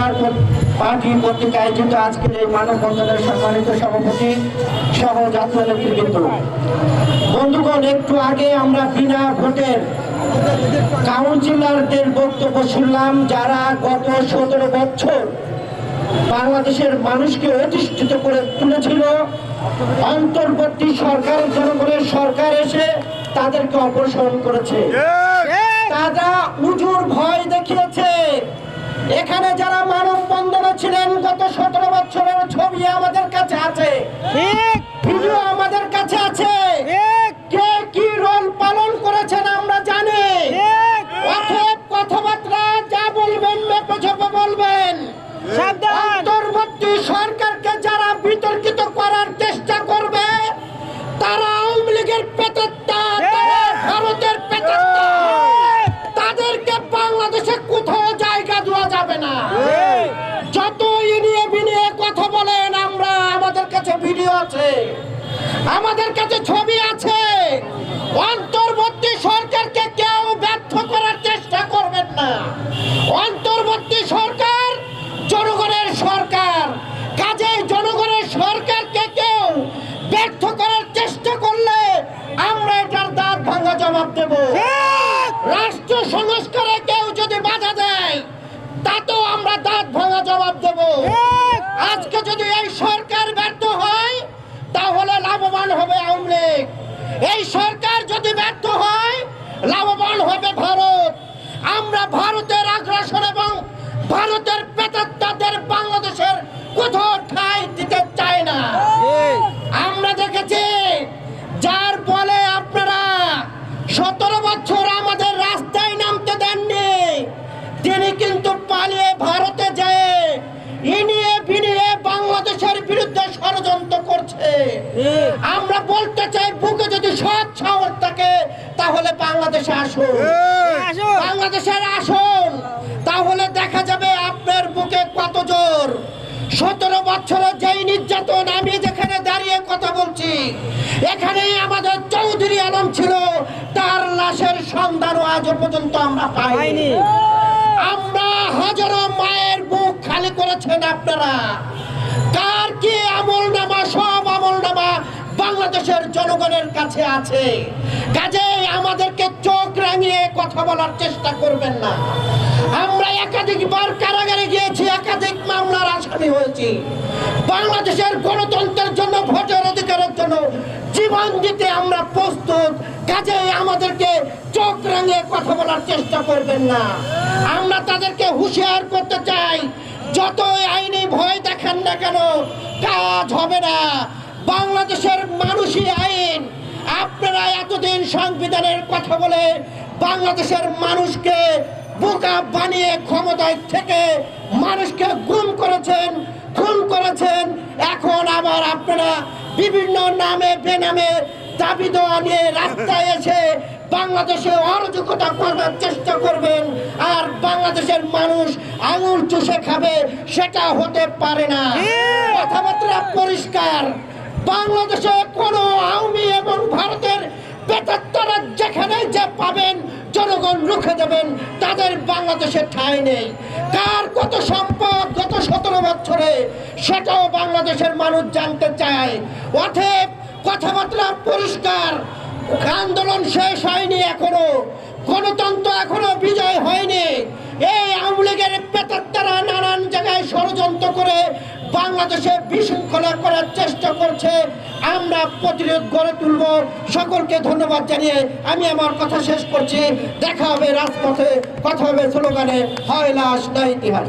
পরিষ্কার পার্টি কর্তৃক আয়োজিত আজকের এই মানববন্ধনের সম্মানিত সভাপতি সহ নেতৃবৃন্দ। বন্ধুগণ একটু আগে আমরা বিনা ভোটের কাউন্সিলরদের বক্তব্য শুনলাম যারা গত সতেরো বছর বাংলাদেশের মানুষকে অধিষ্ঠিত করে তুলেছিল। অন্তর্বর্তী সরকার জনগণের সরকার এসে তাদেরকে অপসারণ করেছে। তারা উজুর ভয় দেখিয়েছে। এখানে যারা মানব বন্ধনে ছিলেন গত সতেরো বছরের ছবি আমাদের কাছে আছে। ভিডিও আমাদের কাছে আছে। কে কি রোল পালন করেছেন আমরা জানি। অথব কথাবার্তা যা বলবেন মেপে বলবেন। সাবধান। ভিডিও আছে। আমাদের কাছে ছবি আছে। অন্তর্বর্তী সরকারকে কেউ ব্যর্থ করার চেষ্টা করবেন না। অন্তর্বর্তী সরকার জনগণের সরকার। কাজে জনগণের সরকারকে কেউ ব্যর্থ করার চেষ্টা করলে আমরা এটার দাঁত ভাঙা জবাব দেব। রাষ্ট্র সংস্কারে কেউ যদি বাধা দেয় তাতেও আমরা দাঁত ভাঙা জবাব দেব। আজকে যদি এই সরকার ব্যর্থ হয় তাহলে লাভবান হবে আওয়ামী লীগ এই সরকার যদি ব্যর্থ হয়, লাভবান হবে ভারত। আমরা ভারতের আগ্রাসন এবং ভারতের পেতাত্তাদের বাংলাদেশের কোথাও ঠাই দিতে চাই না। আমরা দেখেছি, যার বলে আপনারা সতেরো বছর আমাদের রাস্তায় নামতে দেননি, তিনি কিন্তু পালিয়ে ভারতে যায় ইনিয়ে বিনিয়ে বাংলাদেশের বিরুদ্ধে ষড়যন্ত্র করছে। আমরা বলতে চাই, বুকে সৎ সাহস থাকে তাহলে বাংলাদেশে আসুন। আসুন। বাংলাদেশের আসুন। তাহলে দেখা যাবে আপনার বুকে কত জোর। সতেরো বছরের যেই নির্যাতন আমি যেখানে দাঁড়িয়ে কথা বলছি এখানেই আমাদের চৌধুরী আলম ছিল তার লাশের সন্ধানও আজও পর্যন্ত আমরা পাইনি। আমরা হাজারো মায়ের বুক খালি করেছেন আপনারা। কার কি আমল নামা সব আমল নামা বাংলাদেশের জনগণের কাছে আছে। কাজে আমাদেরকে চোখ রাঙিয়ে কথা বলার চেষ্টা করবেন না। আমরা একাধিকবার কারাগারে গিয়েছি, একাধিক মামলার আসামি হয়েছি। বাংলাদেশের গণতন্ত্রের জন্য, ভোটের অধিকারের জন্য জীবন দিতে আমরা প্রস্তুত। কাজে আমাদেরকে চোখ রাঙিয়ে কথা বলার চেষ্টা করবেন না। আমরা তাদেরকে হুঁশিয়ার করতে চাই। যতই আইনি ভয় দেখান না কেন, কাজ হবে না। বাংলাদেশের মানুষই আইন। আপনারা এতদিন সংবিধানের কথা বলে বাংলাদেশের মানুষকে বোকা বানিয়ে ক্ষমতায় থেকে মানুষকে গুম করেছেন খুন করেছেন এখন আবার আপনারা বিভিন্ন নামে বেনামে দাবি দেওয়া নিয়ে রাস্তায় এসে বাংলাদেশে অরাজকতা করার চেষ্টা করবেন আর বাংলাদেশের মানুষ আঙুল চুষে খাবে সেটা হতে পারে না। কথাবার্তা পরিষ্কার। বাংলাদেশে কোনো আওয়ামী এবং ভারতের বেতাত্তারা যেখানে যে পাবেন, জনগণ রুখে দেবেন, তাদের বাংলাদেশে ঠাঁই নেই। কার কত সম্পদ, গত সতেরো বছরে সেটাও বাংলাদেশের মানুষ জানতে চায়। অথব কথাবার্তা পরিষ্কার, আন্দোলন শেষ হয়নি এখনও, গণতন্ত্র এখনও বিজয় হয়নি। এই আওয়ামী লীগের পেতাত্তারা বাংলাদেশে বিশৃঙ্খলা করার চেষ্টা করছে। আমরা প্রতিরোধ গড়ে তুলব। সকলকে ধন্যবাদ জানিয়ে আমি আমার কথা শেষ করছি। দেখা হবে রাজপথে। কথা হবে স্লোগানে, হয় লাশ না ইতিহাস।